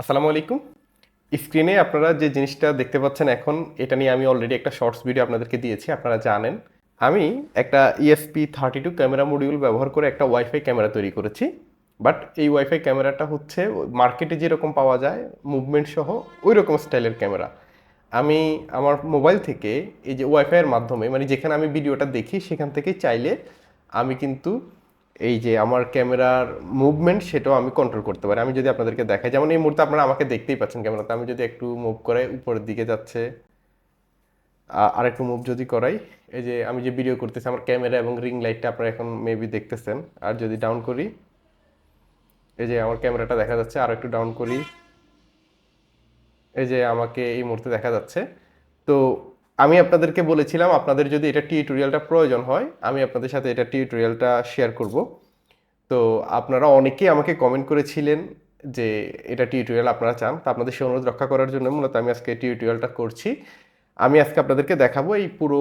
আসসালামু আলাইকুম। স্ক্রিনে আপনারা যে জিনিসটা দেখতে পাচ্ছেন এখন, এটা নিয়ে আমি অলরেডি একটা শর্টস ভিডিও আপনাদেরকে দিয়েছি, আপনারা জানেন। আমি একটা ESP thirty two camera module ব্যবহার করে একটা ওয়াইফাই ক্যামেরা তৈরি করেছি। বাট এই ওয়াইফাই ক্যামেরাটা হচ্ছে মার্কেটে যেরকম পাওয়া যায় মুভমেন্ট সহ ওই রকম স্টাইলের ক্যামেরা আমি আমার মোবাইল থেকে এই যে ওয়াইফাইয়ের মাধ্যমে মানে যেখানে আমি ভিডিওটা দেখি, সেখান থেকে চাইলে আমি কিন্তু এই যে আমার ক্যামেরার মুভমেন্ট সেটাও আমি কন্ট্রোল করতে পারি। আমি যদি আপনাদেরকে দেখাই, যেমন এই মুহূর্তে আপনারা আমাকে দেখতেই পাচ্ছেন ক্যামেরাতে। আমি যদি একটু মুভ করাই, উপরের দিকে যাচ্ছে। আর একটু মুভ যদি করাই, এই যে আমি যে ভিডিও করতেছি, আমার ক্যামেরা এবং রিং লাইটটা আপনারা এখন মেবি দেখতেছেন। আর যদি ডাউন করি, এই যে আমার ক্যামেরাটা দেখা যাচ্ছে, আর একটু ডাউন করি। এই যে আমাকে এই মুহূর্তে দেখা যাচ্ছে। তো আমি আপনাদেরকে বলেছিলাম, আপনাদের যদি এটা টিউটোরিয়ালটা প্রয়োজন হয়, আমি আপনাদের সাথে এটা টিউটোরিয়ালটা শেয়ার করব। তো আপনারা অনেকেই আমাকে কমেন্ট করেছিলেন যে এটা টিউটোরিয়াল আপনারা চান, তো আপনাদের সেই অনুরোধ রক্ষা করার জন্য মূলত আমি আজকে টিউটোরিয়ালটা করছি। আমি আজকে আপনাদেরকে দেখাবো এই পুরো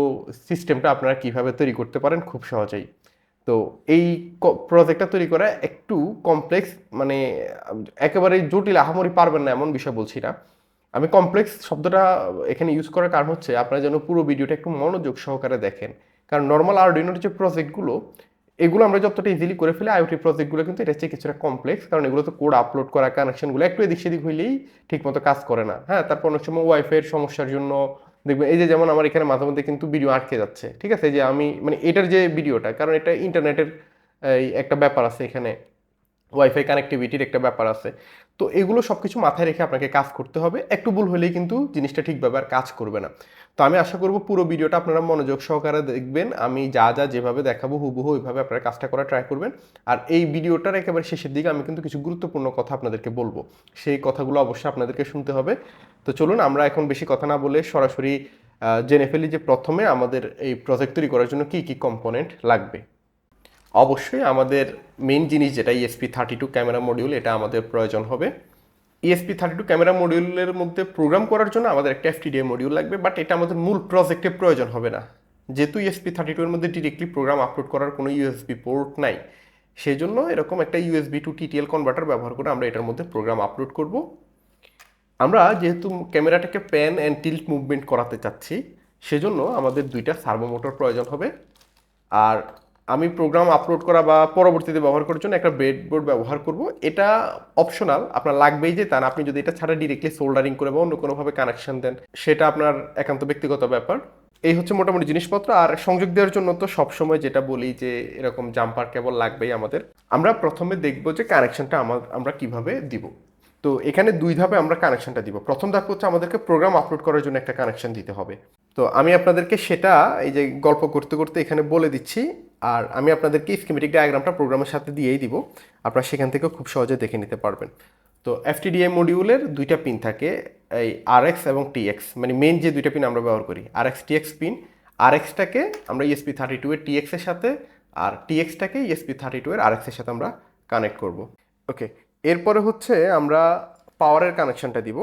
সিস্টেমটা আপনারা কীভাবে তৈরি করতে পারেন খুব সহজেই। তো এই প্রজেক্টটা তৈরি করা একটু কমপ্লেক্স মানে একেবারে জটিল, আহামরি পারবেন না এমন বিষয় বলছি না। আমি কমপ্লেক্স শব্দটা এখানে ইউজ করার কারণ হচ্ছে আপনারা যেন পুরো ভিডিওটা একটু মনোযোগ সহকারে দেখেন। কারণ নর্মাল আরডিনোর যে প্রজেক্টগুলো এগুলো আমরা যতটা ইজিলি করে ফেলে আইওটি প্রজেক্টগুলো কিন্তু এটা হচ্ছে কিছুটা কমপ্লেক্স কারণ এগুলো তো কোড আপলোড করা কানেকশনগুলো একটু এদিক সেদিক হইলেই ঠিকমতো কাজ করে না। হ্যাঁ তারপর অনেক সময় ওয়াইফাইয়ের সমস্যার জন্য দেখবেন, এই যে যেমন আমার এখানে মাঝে মধ্যে কিন্তু ভিডিও আটকে যাচ্ছে, ঠিক আছে? যে আমি মানে এটার যে ভিডিওটা কারণ এটা ইন্টারনেটের একটা ব্যাপার আছে এখানে। ওয়াইফাই কানেক্টিভিটির একটা ব্যাপার আছে। তো এগুলো সব কিছু মাথায় রেখে আপনাকে কাজ করতে হবে। একটু ভুল হলেই কিন্তু জিনিসটা ঠিকভাবে আর কাজ করবে না। তো আমি আশা করব পুরো ভিডিওটা আপনারা মনোযোগ সহকারে দেখবেন। আমি যা যা যেভাবে দেখাবো, হুবহু ওইভাবে আপনারা কাজটা করার ট্রাই করবেন। আর এই ভিডিওটার একেবারে শেষের দিকে আমি কিন্তু কিছু গুরুত্বপূর্ণ কথা আপনাদেরকে বলব। সেই কথাগুলো অবশ্যই আপনাদেরকে শুনতে হবে। তো চলুন, আমরা এখন বেশি কথা না বলে সরাসরি জেনে ফেলি যে প্রথমে আমাদের এই প্রজেক্ট তৈরি করার জন্য কী কী কম্পোনেন্ট লাগবে। অবশ্যই আমাদের মেইন জিনিস যেটা ESP thirty two camera module এটা আমাদের প্রয়োজন হবে। ইএসপি থার্টি টু ক্যামেরা মডিউলের মধ্যে প্রোগ্রাম করার জন্য আমাদের একটা এফটিডিএ মডিউল লাগবে বাট এটা আমাদের মূল প্রজেক্টে প্রয়োজন হবে না। যেহেতু ইএসপি থার্টি টু এর মধ্যে ডিরেক্টলি প্রোগ্রাম আপলোড করার কোনো ইউএসবি পোর্ট নাই সেই জন্য এরকম একটা ইউএসবি টু টিটিএল কনভার্টার ব্যবহার করে আমরা এটার মধ্যে প্রোগ্রাম আপলোড করব। আমরা যেহেতু ক্যামেরাটাকে প্যান অ্যান্ড টিল্ট মুভমেন্ট করাতে চাচ্ছি, সেজন্য আমাদের দুইটা সার্ভো মোটর প্রয়োজন হবে। আর আমি প্রোগ্রাম আপলোড করা বা পরবর্তীতে ব্যবহার করার জন্য একটা ব্রেডবোর্ড ব্যবহার করব। এটা অপশনাল আপনার লাগবেই যে তার আপনি যদি এটা ছাড়া ডিরেক্টলি সোল্ডারিং করে বা অন্য কোনোভাবে কানেকশন দেন, সেটা আপনার একান্ত ব্যক্তিগত ব্যাপার। এই হচ্ছে মোটামুটি জিনিসপত্র। আর সংযোগ দেওয়ার জন্য তো সবসময় যেটা বলি যে, এরকম জাম্পার কেবল লাগবেই আমাদের। আমরা প্রথমে দেখব যে কানেকশনটা আমার, আমরা কীভাবে দিব। তো এখানে দুই ধাপে আমরা কানেকশনটা দিব। প্রথম ধাপ হচ্ছে আমাদেরকে প্রোগ্রাম আপলোড করার জন্য একটা কানেকশন দিতে হবে। তো আমি আপনাদেরকে সেটা, এই যে গল্প করতে করতে এখানে বলে দিচ্ছি। আর আমি আপনাদেরকে স্কিমেটিক ডায়াগ্রামটা প্রোগ্রামের সাথে দিয়েই দিব। আপনারা সেখান থেকেও খুব সহজে দেখে নিতে পারবেন। তো এফটিডিএ মডিউলের দুইটা পিন থাকে, এই আরএক্স এবং টিএক্স মানে মেন যে দুইটা পিন আমরা ব্যবহার করি আরএক্স টিএক্স পিন আরএক্সটাকে আমরা ইএসপি থার্টি টু এর টিএক্সের সাথে আর টিএক্সটাকে ইএসপি থার্টি টু এর আরএক্সের সাথে আমরা কানেক্ট করব। ওকে এরপরে হচ্ছে আমরা পাওয়ারের কানেকশনটা দিব।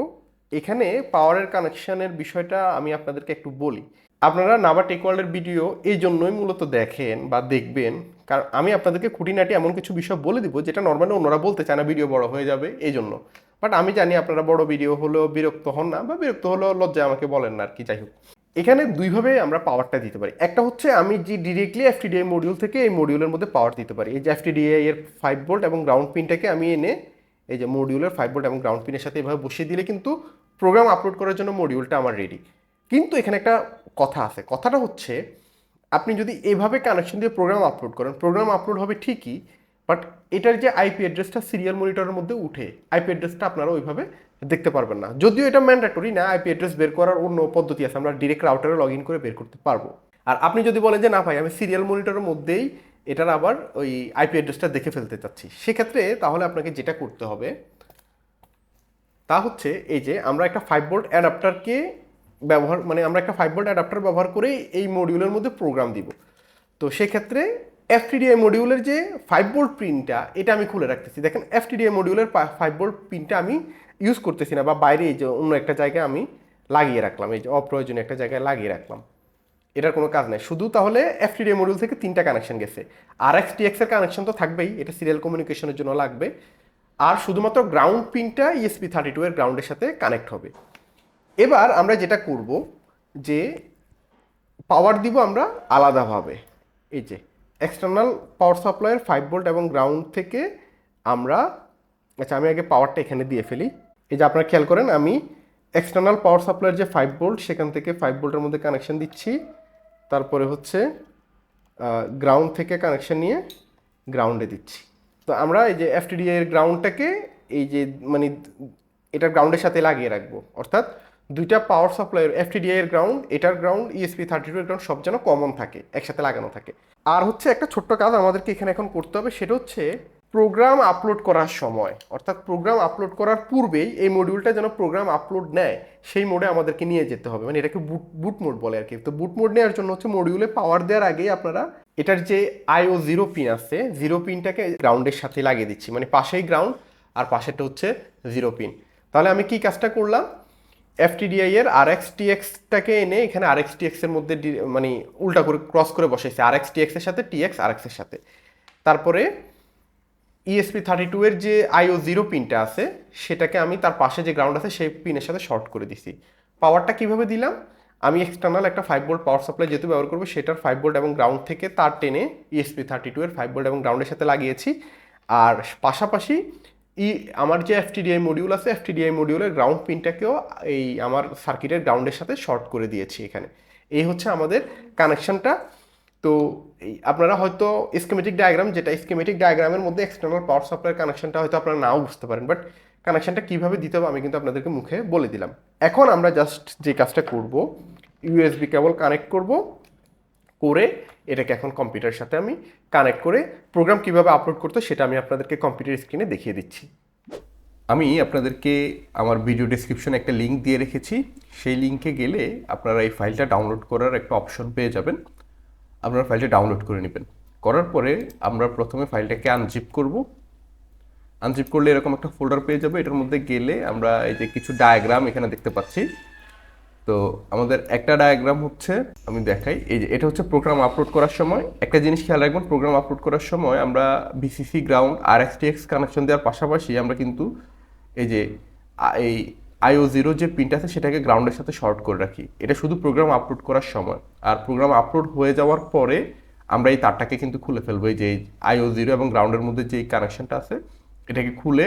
এখানে পাওয়ারের কানেকশানের বিষয়টা আমি আপনাদেরকে একটু বলি। আপনারা নাবা টেকওয়ার্ল্ডের ভিডিও এই জন্যই মূলত দেখেন বা দেখবেন। কারণ আমি আপনাদেরকে খুঁটিনাটি এমন কিছু বিষয় বলে দিব যেটা নর্মালি অন্যরা বলতে চায় না ভিডিও বড় হয়ে যাবে এই জন্য। বাট আমি জানি আপনারা বড় ভিডিও হলেও বিরক্ত হন না বা বিরক্ত হলেও লজ্জায় আমাকে বলেন না আর কি, যাই হোক। এখানে দুইভাবে আমরা পাওয়ারটা দিতে পারি। একটা হচ্ছে আমি যে ডিরেক্টলি এফটিডিআই মডিউল থেকে এই মডিউলের মধ্যে পাওয়ার দিতে পারি। এই যে এফটিডিআই এর ফাইভ ভোল্ট এবং গ্রাউন্ড পিনটাকে আমি এনে এই যে মডিউলের ফাইভ ভোল্ট এবং গ্রাউন্ড পিনের সাথে এভাবে বসিয়ে দিলে কিন্তু প্রোগ্রাম আপলোড করার জন্য মডিউলটা আমার রেডি কিন্তু এখানে একটা কথা আছে। কথাটা হচ্ছে, আপনি যদি এভাবে কানেকশন দিয়ে প্রোগ্রাম আপলোড করেন প্রোগ্রাম আপলোড হবে ঠিকই বাট এটার যে আইপি অ্যাড্রেসটা সিরিয়াল মনিটরের মধ্যে উঠে আইপি অ্যাড্রেসটা আপনারা ওইভাবে দেখতে পারবেন না। যদিও এটা ম্যান্ডেটরি না আইপি অ্যাড্রেস বের করার অন্য পদ্ধতি আছে, আমরা ডিরেক্ট রাউটারে লগ ইন করে বের করতে পারব। আর আপনি যদি বলেন যে, না ভাই, আমি সিরিয়াল মনিটরের মধ্যেই এটার আবার ওই আইপি অ্যাড্রেসটা দেখে ফেলতে চাচ্ছি। সেক্ষেত্রে তাহলে আপনাকে যেটা করতে হবে, তা হচ্ছে এই যে, আমরা একটা ফাইভ বোল্ট অ্যাডাপ্টারকে ব্যবহার মানে আমরা একটা ফাইভ বোল্ট অ্যাডাপ্টার ব্যবহার করে এই মডিউলের মধ্যে প্রোগ্রাম দিব। তো সেক্ষেত্রে এফটিডিআই মডিউলের যে ফাইভ বোল্ট পিনটা এটা আমি খুলে রাখতেছি। দেখেন এফটিডিআই মডিউলের ফাইভ বোল্ট পিনটা আমি ইউজ করতেছি না, বা বাইরে এই যে অন্য একটা জায়গায় আমি লাগিয়ে রাখলাম, এই যে অপ্রয়োজনীয় একটা জায়গায় লাগিয়ে রাখলাম। এটার কোনো কাজ নাই। শুধু তাহলে এফটিডিএ মডিউল থেকে তিনটা কানেকশন গেছে। আর এক্স টিএক্স এর কানেকশন তো থাকবেই, এটা সিরিয়াল কমিউনিকেশনের জন্য লাগবে। আর শুধুমাত্র গ্রাউন্ড পিনটা ইএসপি থার্টি টু এর গ্রাউন্ডের সাথে কানেক্ট হবে। এবার আমরা যেটা করব যে পাওয়ার দিব আমরা আলাদাভাবে। এই যে এক্সটার্নাল পাওয়ার সাপ্লাইয়ের ফাইভ ভোল্ট এবং গ্রাউন্ড থেকে আমরা আচ্ছা আমি আগে পাওয়ারটা এখানে দিয়ে ফেলি। এই যে আপনারা খেয়াল করেন, আমি এক্সটার্নাল পাওয়ার সাপ্লাইয়ের যে ফাইভ ভোল্ট সেখান থেকে ফাইভ ভোল্টের মধ্যে কানেকশন দিচ্ছি। তারপরে হচ্ছে গ্রাউন্ড থেকে কানেকশন নিয়ে গ্রাউন্ডে দিচ্ছি। তো আমরা এই যে এফটিডি এর গ্রাউন্ডটাকে এই যে মানে এটা গ্রাউন্ডের সাথে লাগিয়ে রাখব। অর্থাৎ দুইটা পাওয়ার সাপ্লাইয়ের এফটিডিআই এর গ্রাউন্ড এটার গ্রাউন্ড ইএসপি থার্টি টু এর গ্রাউন্ড সব যেন কমন থাকে, একসাথে লাগানো থাকে। আর হচ্ছে একটা ছোট্ট কাজ আমাদেরকে এখানে এখন করতে হবে, সেটা হচ্ছে প্রোগ্রাম আপলোড করার সময়। অর্থাৎ প্রোগ্রাম আপলোড করার পূর্বেই এই মডিউলটা যেন প্রোগ্রাম আপলোড নেয়, সেই মোডে আমাদেরকে নিয়ে যেতে হবে। মানে এটাকে বুট বুট মোড বলে আর কি। তো বুট মোড নেওয়ার জন্য হচ্ছে মডিউলে পাওয়ার দেওয়ার আগেই আপনারা এটার যে আইও জিরো পিন আছে জিরো পিনটাকে গ্রাউন্ডের সাথে লাগিয়ে দিচ্ছি। মানে পাশেই গ্রাউন্ড আর পাশেরটা হচ্ছে জিরো পিন তাহলে আমি কি কাজটা করলাম? এফটিডিআই এর আর এক্স টিএক্সটাকে এনে এখানে আর এক্স টিএক্স এর মধ্যে মানে উল্টা করে ক্রস করে বসাইছি। আর এক্স টিএক্স এর সাথে টিএক্স আর এক্সের সাথে। তারপরে ইএসপি থার্টি টু এর যে আইও জিরো পিনটা আছে, সেটাকে আমি তার পাশে যে গ্রাউন্ড আছে, সেই পিনের সাথে শর্ট করে দিছি। পাওয়ারটা কীভাবে দিলাম? আমি এক্সটার্নাল একটা ফাইভ ভোল্ট পাওয়ার সাপ্লাই যেহেতু ব্যবহার করব, সেটার ফাইভ ভোল্ট এবং গ্রাউন্ড থেকে তার টেনে ইএসপি থার্টি টু এর ফাইভ ভোল্ট এবং গ্রাউন্ডের সাথে লাগিয়েছি। আর পাশাপাশি ই, আমার যে এফটিডিআই মডিউল আছে এফটিডিআই মডিউলের গ্রাউন্ড পিনটাকেও এই আমার সার্কিটের গ্রাউন্ডের সাথে শর্ট করে দিয়েছি এখানে। এই হচ্ছে আমাদের কানেকশনটা তো আপনারা হয়তো স্কেমেটিক ডায়াগ্রাম যেটা স্কেমেটিক ডায়াগ্রামের মধ্যে এক্সটার্নাল পাওয়ার সাপ্লাইয়ের কানেকশনটা হয়তো আপনারা নাও বুঝতে পারেন বাট কানেকশনটা কীভাবে দিতে হবে আমি কিন্তু আপনাদেরকে মুখে বলে দিলাম। এখন আমরা জাস্ট যে কাজটা করব ইউএসবি কেবল কানেক্ট করব। করে এটাকে এখন কম্পিউটারের সাথে আমি কানেক্ট করে প্রোগ্রাম কীভাবে আপলোড করতে সেটা আমি আপনাদেরকে কম্পিউটার স্ক্রিনে দেখিয়ে দিচ্ছি। আমি আপনাদেরকে আমার ভিডিও ডেসক্রিপশনে একটা লিঙ্ক দিয়ে রেখেছি। সেই লিঙ্কে গেলে আপনারা এই ফাইলটা ডাউনলোড করার একটা অপশন পেয়ে যাবেন। আপনারা ফাইলটা ডাউনলোড করে নেবেন। করার পরে আমরা প্রথমে ফাইলটাকে আনজিপ করব। আনজিপ করলে এরকম একটা ফোল্ডার পেয়ে যাবে। এটার মধ্যে গেলে আমরা এই যে কিছু ডায়াগ্রাম এখানে দেখতে পাচ্ছি। তো আমাদের একটা ডায়াগ্রাম হচ্ছে, আমি দেখাই। এই যে, এটা হচ্ছে প্রোগ্রাম আপলোড করার সময়। একটা জিনিস খেয়াল রাখবেন প্রোগ্রাম আপলোড করার সময় আমরা বিসিসি গ্রাউন্ড আর এক্সটিএক্স কানেকশন দেওয়ার পাশাপাশি আমরা কিন্তু এই যে এই আইও জিরো যে পিনটা আছে, সেটাকে গ্রাউন্ডের সাথে শর্ট করে রাখি। এটা শুধু প্রোগ্রাম আপলোড করার সময়। আর প্রোগ্রাম আপলোড হয়ে যাওয়ার পরে আমরা এই তারটাকে কিন্তু খুলে ফেলব। এই যে আইও জিরো এবং গ্রাউন্ডের মধ্যে যে কানেকশনটা আছে, এটাকে খুলে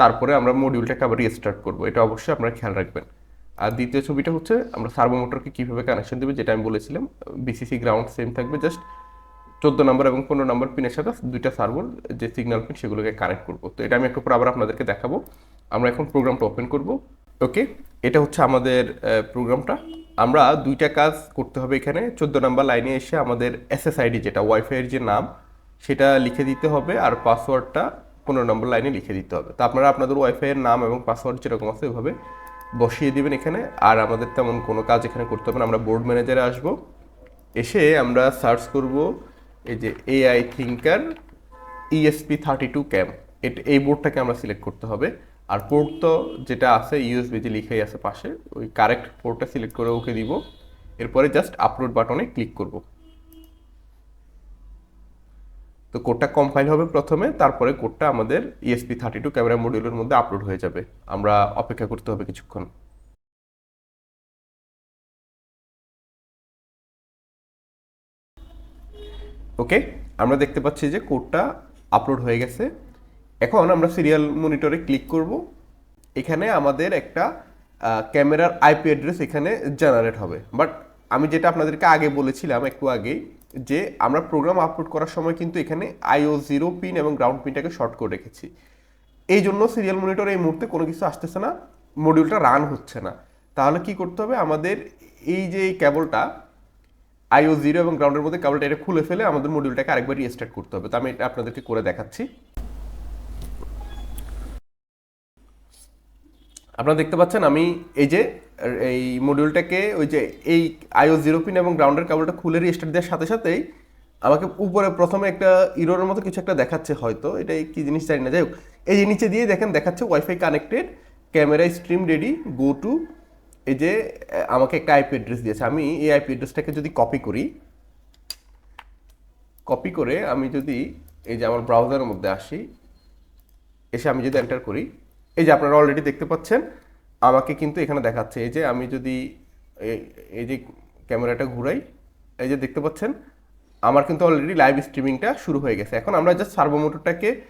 তারপরে আমরা মডিউলটাকে আবার রিস্টার্ট করব। এটা অবশ্যই আপনারা খেয়াল রাখবেন। আর দ্বিতীয় ছবিটা হচ্ছে আমরা সার্ভো মোটরকে কীভাবে কানেকশন দেবে যেটা আমি বলেছিলাম বিসিসি গ্রাউন্ড সেম থাকবে জাস্ট চোদ্দ নম্বর এবং পনেরো নম্বর পিনের সাথে দুইটা সার্ভার যে সিগন্যাল পিন সেগুলোকে কানেক্ট করব। তো এটা আমি একটু পর আবার আপনাদেরকে দেখাবো। আমরা এখন প্রোগ্রামটা ওপেন করব। ওকে এটা হচ্ছে আমাদের প্রোগ্রামটা আমরা দুইটা কাজ করতে হবে এখানে। চোদ্দ নম্বর লাইনে এসে আমাদের এসএসআইডি যেটা ওয়াইফাইয়ের যে নাম, সেটা লিখে দিতে হবে আর পাসওয়ার্ডটা পনেরো নম্বর লাইনে লিখে দিতে হবে। তো আপনারা আপনাদের ওয়াইফাইয়ের নাম এবং পাসওয়ার্ড যেরকম আছে ওইভাবে বসিয়ে দিবেন এখানে। আর আমাদের তেমন কোনো কাজ এখানে করতে হবে না। আমরা বোর্ড ম্যানেজারে আসব। এসে আমরা সার্চ করব এই যে AI Thinker ESP thirty two cam এই বোর্ডটাকে আমরা সিলেক্ট করতে হবে। আর পোর্ট তো যেটা আছে ইউএসবি যে লিখেই আছে পাশে, ওই কারেক্ট পোর্টটা সিলেক্ট করে ওকে দিব। এরপরে জাস্ট আপলোড বাটনে ক্লিক করব। তো কোডটা কম্পাইল হবে প্রথমে, তারপরে কোডটা আমাদের ইএসপি থার্টি টু ক্যামেরা মডিউলের মধ্যে আপলোড হয়ে যাবে। আমরা অপেক্ষা করতে হবে কিছুক্ষণ। ওকে আমরা দেখতে পাচ্ছি যে কোডটা আপলোড হয়ে গেছে। এখন আমরা সিরিয়াল মনিটরে ক্লিক করব। এখানে আমাদের একটা ক্যামেরার আইপি অ্যাড্রেস এখানে জেনারেট হবে। বাট আমি যেটা আপনাদেরকে আগে বলেছিলাম, একটু আগেই যে আমরা প্রোগ্রাম আপলোড করার সময় কিন্তু এখানে আইও জিরো পিন এবং গ্রাউন্ড পিনটাকে শর্ট করে রেখেছি। এই জন্য সিরিয়াল মনিটর এই মুহূর্তে কোনো কিছু আসতেছে না মডিউলটা রান হচ্ছে না। তাহলে কি করতে হবে? আমাদের এই যে কেবলটা আইও জিরো এবং গ্রাউন্ডের মধ্যে কেবলটা এটা খুলে ফেলে আমাদের মডিউলটাকে আরেকবার রিস্টার্ট করতে হবে। তো আমি এটা আপনাদেরকে করে দেখাচ্ছি। আপনারা দেখতে পাচ্ছেন, আমি এই যে, এই মডিউলটাকে ওই যে, এই আইও জিরো পিন এবং গ্রাউন্ডের কেবলটা খুলে রিস্টার্ট দেওয়ার সাথে সাথেই আমাকে উপরে প্রথমে একটা ইরোরের মতো কিছু একটা দেখাচ্ছে হয়তো এটা কি জিনিস জানি না। যাই হোক, এই যে নিচে দিয়ে দেখেন, দেখাচ্ছে wifi connected camera stream ready go to এই যে, আমাকে একটা আইপি অ্যাড্রেস দিয়েছে। আমি এই আইপি অ্যাড্রেসটাকে যদি কপি করি কপি করে আমি যদি এই যে আমার ব্রাউজারের মধ্যে আসি, এসে আমি যদি এন্টার করি এই যে আপনারা অলরেডি দেখতে পাচ্ছেন, আমাকে কিন্তু এখানে দেখাচ্ছে। এই যে আমি যদি এই- যে ক্যামেরাটা ঘুরাই, এই যে দেখতে পাচ্ছেন, আমার কিন্তু অলরেডি লাইভ স্ট্রিমিংটা শুরু হয়ে গেছে। এখন আমরা জাস্ট সার্ভো মোটরটাকে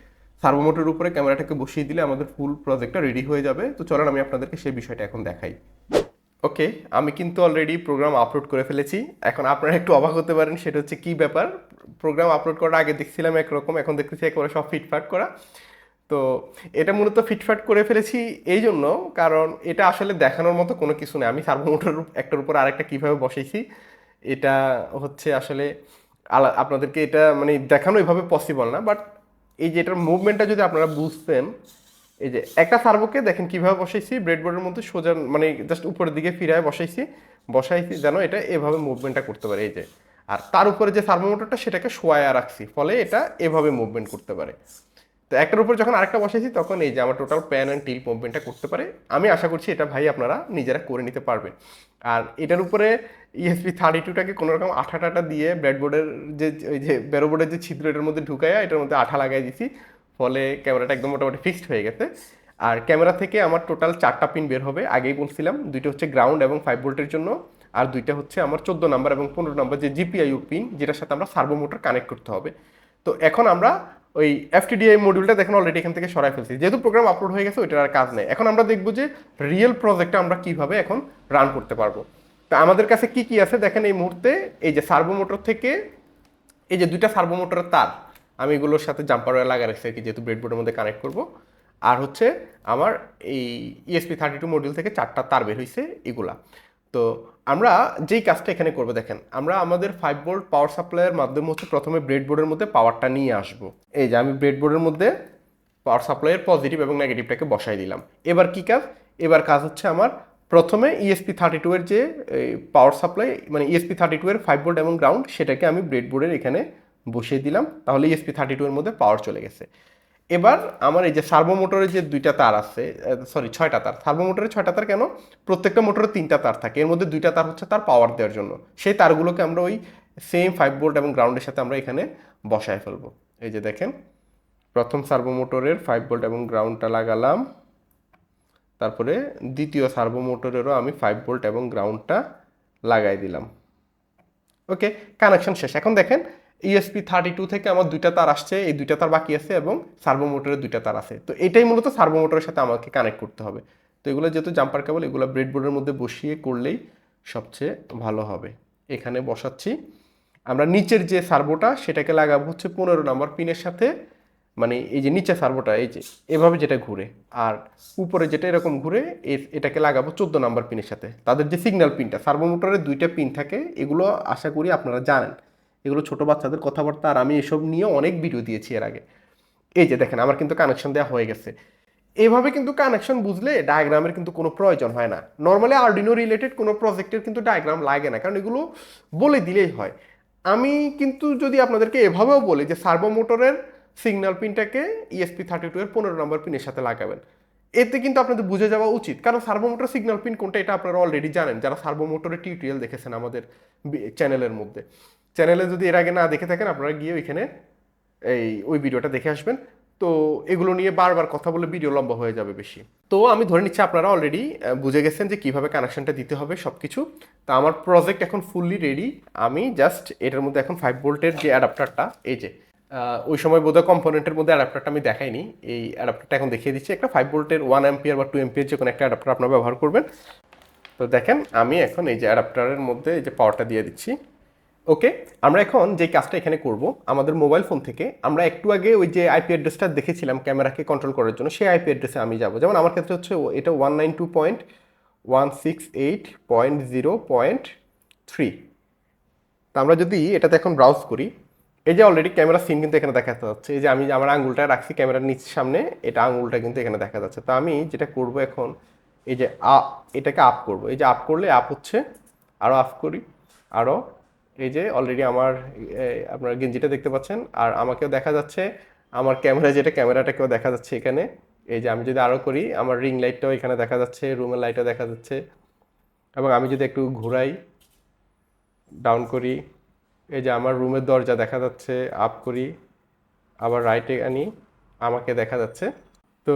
সার্ভো মোটরের উপরে ক্যামেরাটাকে বসিয়ে দিলে আমাদের ফুল প্রজেক্টটা রেডি হয়ে যাবে। তো চলেন আমি আপনাদেরকে সেই বিষয়টা এখন দেখাই। ওকে, আমি কিন্তু অলরেডি প্রোগ্রাম আপলোড করে ফেলেছি। এখন আপনারা একটু অবাক হতে পারেন, সেটা হচ্ছে কি ব্যাপার? প্রোগ্রাম আপলোড করার আগে দেখছিলাম একরকম, এখন দেখতেছি একেবারে সব ফিটফাট করা। তো এটা মূলত ফিটফাট করে ফেলেছি এই জন্য কারণ এটা আসলে দেখানোর মতো কোনো কিছু নেই। আমি সার্ভোমোটর একটার উপর আরেকটা কীভাবে বসাইছি, এটা হচ্ছে আসলে আপনাদেরকে এটা মানে দেখানো এভাবে পসিবল না বাট এই যে এটার মুভমেন্টটা যদি আপনারা বুঝতেন, এই যে একটা সার্ভোকে দেখেন কীভাবে বসাইছি ব্রেডবোর্ডের মধ্যে সোজা মানে জাস্ট উপরের দিকে ফিরায় বসাইছি বসাইছি যেন এটা এভাবে মুভমেন্টটা করতে পারে। এই যে, আর তার উপরে যে সার্ভোমোটরটা সেটাকে শোয়া রাখছি, ফলে এটা এভাবে মুভমেন্ট করতে পারে। তো একটার উপর যখন আরেকটা বসাইছি, তখন এই যে আমার টোটাল প্যান অ্যান্ড টিল মুভমেন্টটা করতে পারে। আমি আশা করছি এটা ভাই আপনারা নিজেরা করে নিতে পারবেন। আর এটার উপরে ইএসপি থার্টি টুটাকে কোনো রকম আঠা টাটা দিয়ে ব্রেডবোর্ডের যে, ওই যে ব্যারোবোর্ডের যে ছিদ্র, এটার মধ্যে ঢুকাইয়া এটার মধ্যে আঠা লাগাই দিছি। ফলে ক্যামেরাটা একদম মোটামুটি ফিক্সড হয়ে গেছে। আর ক্যামেরা থেকে আমার টোটাল চারটা পিন বের হবে। আগেই বলছিলাম, দুইটা হচ্ছে গ্রাউন্ড এবং ফাইভ ভোল্টের জন্য। আর দুইটা হচ্ছে আমার চোদ্দ নাম্বার এবং পনেরো নাম্বার যে জিপিআইউ পিন যেটার সাথে আমরা সার্ভো মোটর কানেক্ট করতে হবে। তো এখন আমরা ওই এফটিডিআই মডিউলটা দেখেন অলরেডি এখান থেকে সরাই ফেলছি। যেহেতু প্রোগ্রাম আপলোড হয়ে গেছে, ওইটার আর কাজ নেই। এখন আমরা দেখব যে রিয়েল প্রজেক্টটা আমরা কীভাবে এখন রান করতে পারব। তো আমাদের কাছে কি কি আছে দেখেন এই মুহূর্তে, এই যে সার্ভো মোটর থেকে, এই যে দুইটা সার্ভো মোটরের তার, আমি এগুলোর সাথে জাম্পার ওয়্যার লাগা রাখছি আর কি, যেহেতু ব্রেডবোর্ডের মধ্যে কানেক্ট করব। আর হচ্ছে আমার এই ইএসপি থার্টি টু মডিউল থেকে চারটা তার বের হয়েছে এগুলা। তো আমরা যেই কাজটা এখানে করব, দেখেন, আমরা আমাদের ফাইভ ভোল্ট পাওয়ার সাপ্লাইয়ের মাধ্যমে হচ্ছে প্রথমে ব্রেডবোর্ডের মধ্যে পাওয়ারটা নিয়ে আসব। এই যে আমি ব্রেডবোর্ডের মধ্যে পাওয়ার সাপ্লাইয়ের পজিটিভ এবং নেগেটিভটাকে বসাই দিলাম। এবার কি কাজ? এবার কাজ হচ্ছে আমার প্রথমে ইএসপি থার্টি টু এর যে পাওয়ার সাপ্লাই মানে ইএসপি থার্টি টু এর ফাইভ ভোল্ট এবং গ্রাউন্ড সেটাকে আমি ব্রেডবোর্ডের এখানে বসিয়ে দিলাম। তাহলে ইএসপি থার্টি টু এর মধ্যে পাওয়ার চলে গেছে। এবার আমার এই যে সার্ভো মোটরের যে দুইটা তার আছে সরি ছয়টা তার সার্ভো মোটরের ছয়টা তার কেন? প্রত্যেকটা মোটরের তিনটা তার থাকে, এর মধ্যে দুইটা তার হচ্ছে তার পাওয়ার দেওয়ার জন্য। সেই তারগুলোকে আমরা ওই সেম ফাইভ ভোল্ট এবং গ্রাউন্ডের সাথে আমরা এখানে বসায় ফেলব। এই যে দেখেন, প্রথম সার্ভো মোটরের ফাইভ ভোল্ট এবং গ্রাউন্ডটা লাগালাম, তারপরে দ্বিতীয় সার্ভো মোটরেরও আমি ফাইভ ভোল্ট এবং গ্রাউন্ডটা লাগাই দিলাম। ওকে কানেকশন শেষ। এখন দেখেন ইএসপি থার্টি টু থেকে আমার দুইটা তার আসছে, এই দুইটা তার বাকি আছে এবং সার্ভো মোটরের দুইটা তার আছে। তো এটাই মূলত সার্ভো মোটরের সাথে আমাকে কানেক্ট করতে হবে। তো এগুলো যেহেতু জাম্পার কেবল এগুলো ব্রেডবোর্ডের মধ্যে বসিয়ে করলেই সবচেয়ে ভালো হবে। এখানে বসাচ্ছি। আমরা নিচের যে সার্ভোটা, সেটাকে লাগাবো হচ্ছে পনেরো নম্বর পিনের সাথে। মানে এই যে নিচে সার্ভোটা, এই যে, এভাবে যেটা ঘুরে। আর উপরে যেটা এরকম ঘুরে এটাকে লাগাবো চোদ্দ নাম্বার পিনের সাথে। তাদের যে সিগন্যাল পিনটা সার্ভো মোটরের দুইটা পিন থাকে, এগুলো আশা করি আপনারা জানেন। এগুলো ছোট বাচ্চাদের কথাবার্তা আর আমি এসব নিয়ে অনেক ভিডিও দিয়েছি এর আগে। এই যে দেখেন, আমার কিন্তু কানেকশন দেওয়া হয়ে গেছে। এভাবে কিন্তু কানেকশন বুঝলে ডায়াগ্রামের কিন্তু কোনো প্রয়োজন হয় না। নর্মালি আর্ডিনো রিলেটেড কোনো প্রজেক্টের কিন্তু ডায়াগ্রাম লাগে না, কারণ এগুলো বলে দিলেই হয়। আমি কিন্তু যদি আপনাদেরকে এভাবেও বলি যে সার্ভো মোটরের সিগন্যাল পিনটাকে E ইএসপি থার্টি টু এর পনেরো নম্বর পিনের সাথে লাগাবেন, এতে কিন্তু আপনাদের বুঝে যাওয়া উচিত। কারণ সার্ভো মোটর সিগন্যাল পিন কোনটা এটা আপনারা অলরেডি জানেন, যারা সার্ভো মোটরের টিউটোরিয়াল দেখেছেন আমাদের চ্যানেলের মধ্যে। চ্যানেলে যদি এর আগে না দেখে থাকেন, আপনারা গিয়ে ওইখানে এই, ওই ভিডিওটা দেখে আসবেন। তো এগুলো নিয়ে বারবার কথা বলে ভিডিও লম্বা হয়ে যাবে বেশি। তো আমি ধরে নিচ্ছি, আপনারা অলরেডি বুঝে গেছেন যে কীভাবে কানেকশনটা দিতে হবে সব কিছু তা আমার প্রজেক্ট এখন ফুললি রেডি আমি জাস্ট এটার মধ্যে এখন ফাইভ ভোল্টের যে অ্যাডাপ্টারটা এই যে ওই সময় বোধহয় কম্পোনেন্টের মধ্যে অ্যাডাপ্টারটা আমি দেখাইনি। এই অ্যাডাপ্টারটা এখন দেখিয়ে দিচ্ছি। একটা ফাইভ ভোল্টের ওয়ান অ্যাম্পিয়ার বা টু অ্যাম্পিয়ার যে কোনো একটা অ্যাডাপ্টার আপনারা ব্যবহার করবেন। তো দেখেন, আমি এখন এই যে অ্যাডাপ্টারের মধ্যে এই যে পাওয়ারটা দিয়ে দিচ্ছি। ওকে আমরা এখন যে কাজটা এখানে করব, আমাদের মোবাইল ফোন থেকে, আমরা একটু আগে ওই যে আইপি অ্যাড্রেসটা দেখেছিলাম ক্যামেরাকে কন্ট্রোল করার জন্য, সেই আইপি অ্যাড্রেসে আমি যাব। যেমন আমার ক্ষেত্রে হচ্ছে এটা one nine two point one six eight point zero point three তা আমরা যদি এটাতে এখন ব্রাউজ করি, এই যে অলরেডি ক্যামেরা সিন কিন্তু এখানে দেখা যাচ্ছে এই যে আমি আমার আঙ্গুলটা রাখছি ক্যামেরার নিচের সামনে, এটা আঙুলটা কিন্তু এখানে দেখা যাচ্ছে। তো আমি যেটা করব এখন, এই যে আ এটাকে আপ করব। এই যে আপ করলে আপ হচ্ছে আরও আপ করি আরও এই যে অলরেডি আমার আপনার গেঞ্জিটা দেখতে পাচ্ছেন, আর আমাকেও দেখা যাচ্ছে, আমার ক্যামেরা যেটা ক্যামেরাটাকেও দেখা যাচ্ছে এখানে, এই যে আমি যদি আরও করি, আমার রিং লাইটটাও এখানে দেখা যাচ্ছে রুমের লাইটও দেখা যাচ্ছে, এবং আমি যদি একটু ঘুরাই ডাউন করি, এই যে আমার রুমের দরজা দেখা যাচ্ছে আপ করি, আবার রাইটে আনি, আমাকে দেখা যাচ্ছে, তো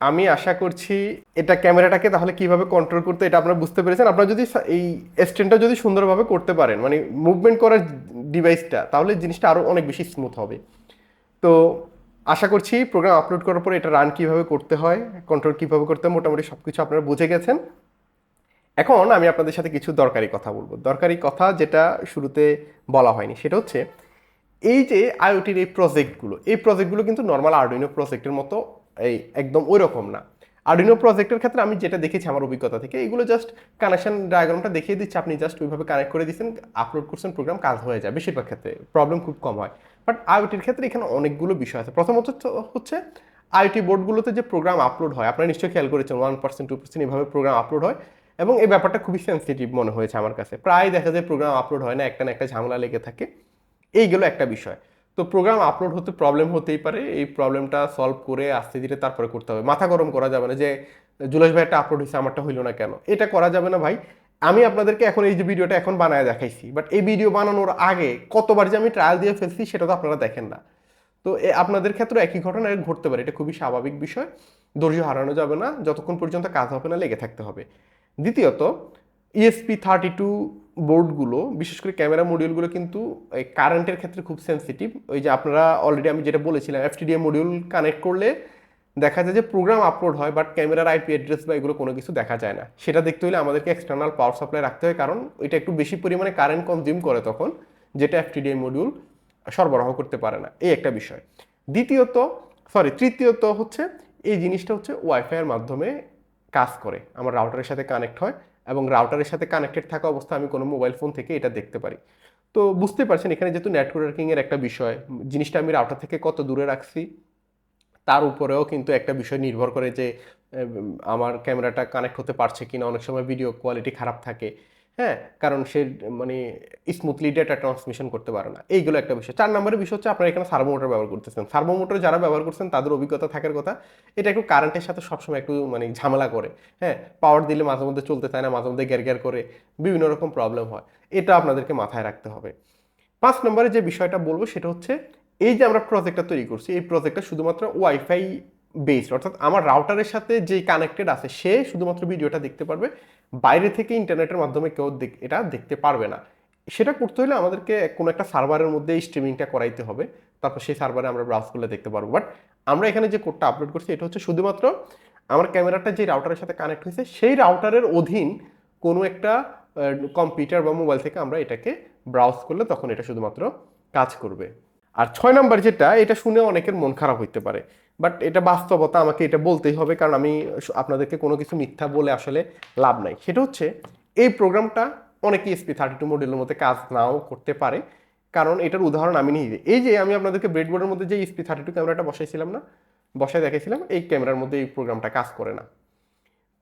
আমি আশা করছি এটা ক্যামেরাটাকে তাহলে কীভাবে কন্ট্রোল করতে, এটা আপনারা বুঝতে পেরেছেন। আপনারা যদি এই স্ট্যান্ডটা যদি সুন্দরভাবে করতে পারেন মানে মুভমেন্ট করার ডিভাইসটা তাহলে জিনিসটা আরও অনেক বেশি স্মুথ হবে। তো আশা করছি প্রোগ্রাম আপলোড করার পর এটা রান কীভাবে করতে হয় কন্ট্রোল কীভাবে করতে হয়, মোটামুটি সব কিছু আপনারা বুঝে গেছেন। এখন আমি আপনাদের সাথে কিছু দরকারি কথা বলব। দরকারি কথা যেটা শুরুতে বলা হয়নি, সেটা হচ্ছে এই যে আইওটির এই প্রজেক্টগুলো এই প্রজেক্টগুলো কিন্তু নর্মাল আর্ডিনো প্রজেক্টের মতো এই একদম ওই রকম না আর্ডিনো প্রজেক্টের ক্ষেত্রে আমি যেটা দেখেছি আমার অভিজ্ঞতা থেকে, এগুলো জাস্ট কানেকশন ডায়াগ্রামটা দেখিয়ে দিচ্ছে, আপনি জাস্ট ওইভাবে কানেক্ট করে দিচ্ছেন আপলোড করছেন প্রোগ্রাম কাজ হয়ে যায়। বেশিরভাগ ক্ষেত্রে প্রবলেম খুব কম হয়। বাট আইওটির ক্ষেত্রে এখানে অনেকগুলো বিষয় আছে। প্রথমত হচ্ছে- আইওটি বোর্ডগুলোতে যে প্রোগ্রাম আপলোড হয়, আপনারা নিশ্চয়ই খেয়াল করেছেন ওয়ান পার্সেন্ট টু পার্সেন্ট এভাবে প্রোগ্রাম আপলোড হয়। এবং এই ব্যাপারটা খুবই সেন্সিটিভ মনে হয়েছে আমার কাছে। প্রায় দেখা যায় প্রোগ্রাম আপলোড হয় না, একটা না একটা ঝামেলা লেগে থাকে। এইগুলো একটা বিষয়। তো প্রোগ্রাম আপলোড হতে প্রবলেম হতেই পারে। এই প্রবলেমটা সলভ করে আস্তে ধীরে তারপরে করতে হবে। মাথা গরম করা যাবে না যে জুলাস ভাই, একটা আপলোড হয়েছে, আমারটা হইল না কেন? এটা করা যাবে না ভাই। আমি আপনাদেরকে এখন এই যে ভিডিওটা এখন বানায় দেখাইছি বাট এই ভিডিও বানানোর আগে কতবার যে আমি ট্রায়াল দিয়ে ফেলছি, সেটা তো আপনারা দেখেন না। তো আপনাদের ক্ষেত্রে একই ঘটনা ঘটতে পারে। এটা খুবই স্বাভাবিক বিষয়। ধৈর্য হারানো যাবে না। যতক্ষণ পর্যন্ত কাজ হবে না, লেগে থাকতে হবে। দ্বিতীয়ত ইএসপি থার্টি টু বোর্ডগুলো বিশেষ করে ক্যামেরা মডিউলগুলো কিন্তু, এই কারেন্টের ক্ষেত্রে খুব সেন্সিটিভ ওই যে আপনারা অলরেডি আমি যেটা বলেছিলাম এফটিডিএ মডিউল কানেক্ট করলে দেখা যায় যে প্রোগ্রাম আপলোড হয় বাট ক্যামেরার আইপি অ্যাড্রেস বা এগুলো কোনো কিছু দেখা যায় না। সেটা দেখতে হলে আমাদেরকে এক্সটার্নাল পাওয়ার সাপ্লাই রাখতে হয়, কারণ এটা একটু বেশি পরিমাণে কারেন্ট কনজিউম করে তখন, যেটা এফটিডিএ মডিউল সরবরাহ করতে পারে না। এই একটা বিষয়। দ্বিতীয়ত সরি তৃতীয়ত হচ্ছে, এই জিনিসটা হচ্ছে ওয়াইফাইয়ের মাধ্যমে কাজ করে। আমার রাউটারের সাথে কানেক্ট হয়। এবং রাউটারের সাথে কানেক্টেড থাকা অবস্থা আমি কোনো মোবাইল ফোন থেকে এটা দেখতে পারি। তো বুঝতে পারছেন, এখানে যেহেতু নেটওয়ার্কিংয়ের একটা বিষয়, জিনিসটা আমি রাউটার থেকে কত দূরে রাখছি, তার উপরেও কিন্তু একটা বিষয় নির্ভর করে যে আমার ক্যামেরাটা কানেক্ট হতে পারছে কিনা। অনেক সময় ভিডিও কোয়ালিটি খারাপ থাকে। হ্যাঁ কারণ সে মানে স্মুথলি ডেটা ট্রান্সমিশন করতে পারে না। এইগুলো একটা বিষয়। চার নম্বরের বিষয় হচ্ছে আপনারা এখানে সার্ভো মোটর ব্যবহার করতেছেন। সার্ভো মোটর যারা ব্যবহার করছেন, তাদের অভিজ্ঞতা থাকার কথা, এটা একটু কারেন্টের সাথে সবসময় একটু মানে ঝামেলা করে। হ্যাঁ পাওয়ার দিলে মাঝে মধ্যে চলতে চায় না, মাঝে মধ্যে গ্যার গ্যার করে, বিভিন্ন রকম প্রবলেম হয়। এটা আপনাদেরকে মাথায় রাখতে হবে। পাঁচ নম্বরে যে বিষয়টা বলব, সেটা হচ্ছে, এই যে আমরা প্রজেক্টটা তৈরি করছি, এই প্রজেক্টটা শুধুমাত্র ওয়াইফাই বেসড অর্থাৎ আমার রাউটারের সাথে যে কানেক্টেড আছে, সে শুধুমাত্র ভিডিওটা দেখতে পারবে। বাইরে থেকে ইন্টারনেটের মাধ্যমে কেউ এটা দেখতে পারবে না। সেটা করতে হলে আমাদেরকে কোনো একটা সার্ভারের মধ্যে স্ট্রিমিংটা করাইতে হবে। তারপর সেই সার্ভারে আমরা ব্রাউজ করলে দেখতে পারব। বাট আমরা এখানে যে কোডটা আপলোড করছি, এটা হচ্ছে শুধুমাত্র আমার ক্যামেরাটা যে রাউটারের সাথে কানেক্ট হয়েছে, সেই রাউটারের অধীন কোনো একটা কম্পিউটার বা মোবাইল থেকে আমরা এটাকে ব্রাউজ করলে তখন এটা শুধুমাত্র কাজ করবে। আর ছয় নম্বর যেটা, এটা শুনে অনেকের মন খারাপ হইতে পারে। বাট এটা বাস্তবতা, আমাকে এটা বলতেই হবে কারণ আমি আপনাদেরকে কোনো কিছু মিথ্যা বলে আসলে লাভ নাই। সেটা হচ্ছে, এই প্রোগ্রামটা অনেকে এসপি থার্টি টু মডেলের মধ্যে কাজ নাও করতে পারে। কারণ এটার উদাহরণ আমি নিয়ে দিই। এই যে আমি আপনাদেরকে ব্রেডবোর্ডের মধ্যে যে এসপি থার্টি টু ক্যামেরাটা বসাইছিলাম না, বসায় দেখেছিলাম এই ক্যামেরার মধ্যে এই প্রোগ্রামটা কাজ করে না।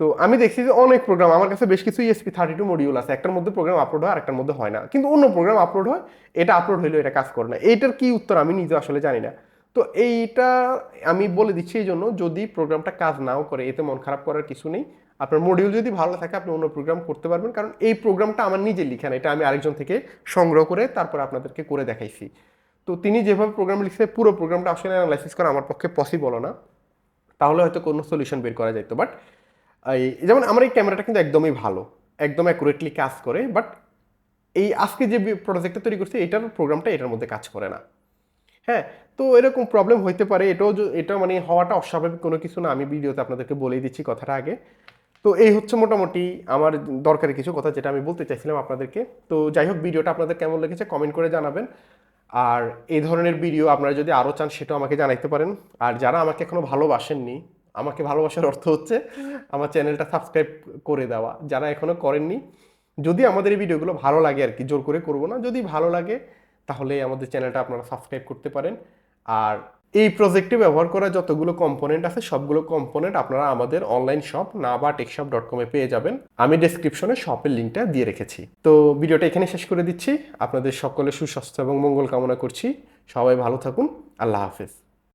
তো আমি দেখছি যে অনেক প্রোগ্রাম আমার কাছে বেশ কিছু ইএসপি থার্টি টু মডিউল আছে। একটার মধ্যে প্রোগ্রাম আপলোড হয়, আরেকটার মধ্যে হয় না। কিন্তু অন্য প্রোগ্রাম আপলোড হয়, এটা আপলোড হইলেও এটা কাজ করে না। এইটার কি উত্তর আমি নিজে আসলে জানি না। তো এইটা আমি বলে দিচ্ছি এই জন্য যদি প্রোগ্রামটা কাজ নাও করে, এতে মন খারাপ করার কিছু নেই। আপনার মডিউল যদি ভালো থাকে, আপনি অন্য প্রোগ্রাম করতে পারবেন। কারণ এই প্রোগ্রামটা আমার নিজের লিখা না এটা আমি আরেকজন থেকে সংগ্রহ করে তারপর আপনাদেরকে করে দেখাইছি। তো তিনি যেভাবে প্রোগ্রাম লিখছে, পুরো প্রোগ্রামটা আসলে অ্যানালাইসিস করা আমার পক্ষে পসিবল না। তাহলে হয়তো কোনো সলিউশন বের করা যেত বাট এই যেমন আমার এই ক্যামেরাটা কিন্তু একদমই ভালো, একদম অ্যাকুরেটলি কাজ করে। বাট এই আজকে যে প্রজেক্টটা তৈরি করছে, এটার প্রোগ্রামটা এটার মধ্যে কাজ করে না। হ্যাঁ তো এরকম প্রবলেম হইতে পারে। এটাও এটা মানে হওয়াটা অস্বাভাবিক কোনো কিছু না। আমি ভিডিওতে আপনাদেরকে বলেই দিচ্ছি কথাটা আগে। তো এই হচ্ছে মোটামুটি আমার দরকারি কিছু কথা যেটা আমি বলতে চাইছিলাম আপনাদেরকে। তো যাই হোক ভিডিওটা আপনাদের কেমন লেগেছে কমেন্ট করে জানাবেন। আর এই ধরনের ভিডিও আপনারা যদি আরও চান, সেটাও আমাকে জানাইতে পারেন। আর যারা আমাকে এখনও ভালোবাসেননি, আমাকে ভালোবাসার অর্থ হচ্ছে আমার চ্যানেলটা সাবস্ক্রাইব করে দেওয়া। যারা এখনও করেননি, যদি আমাদের এই ভিডিওগুলো ভালো লাগে আর কি, জোর করে করব না। যদি ভালো লাগে তাহলে আমাদের চ্যানেলটা আপনারা সাবস্ক্রাইব করতে পারেন। আর এই প্রজেক্টে ব্যবহার করা যতগুলো কম্পোনেন্ট আছে, সবগুলো কম্পোনেন্ট আপনারা আমাদের online shop Naba tech shop dot কমে পেয়ে যাবেন। আমি ডেসক্রিপশনে শপের লিঙ্কটা দিয়ে রেখেছি। তো ভিডিওটা এখানে শেষ করে দিচ্ছি। আপনাদের সকলে সুস্বাস্থ্য এবং মঙ্গল কামনা করছি। সবাই ভালো থাকুন। আল্লাহ হাফেজ।